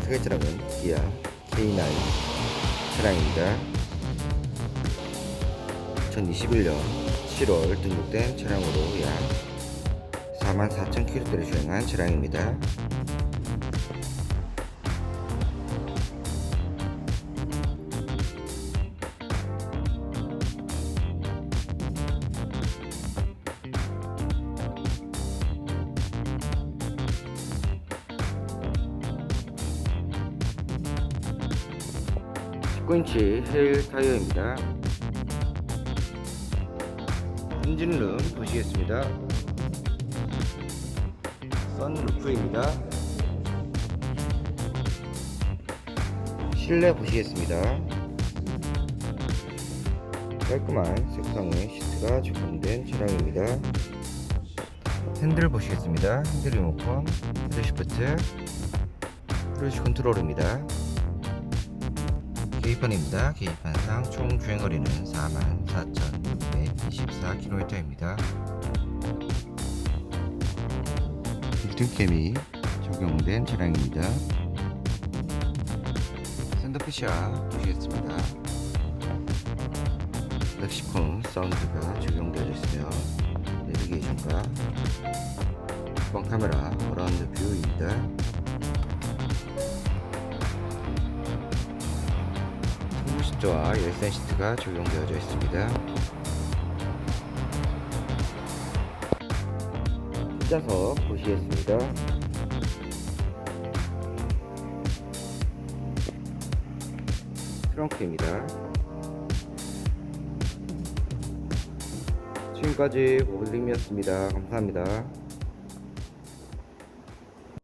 타겟 차량은 기아 K9 차량입니다. 2021년 7월 등록된 차량으로 약 44,000km를 주행한 차량입니다. (19인치) 힐 타이어입니다. 엔진룸 보시겠습니다. 선루프입니다. 실내 보시겠습니다. 깔끔한 색상의 시트가 적용된 차량입니다. 핸들 보시겠습니다. 핸들 리모컨 핸들 시프트 크루즈 컨트롤입니다 계기판입니다. 계기판상 총 주행거리는 44,624km입니다. 빌딩캠이 적용된 차량입니다. 샌드피샤 보시겠습니다. 렉시콘 사운드가 적용되어 있으며 내비게이션과 후방 카메라 어라운드 뷰입니다. 시트와 열선 시트가 적용되어져 있습니다. 뒷좌석 보시겠습니다. 트렁크입니다. 지금까지 고블림이었습니다. 감사합니다.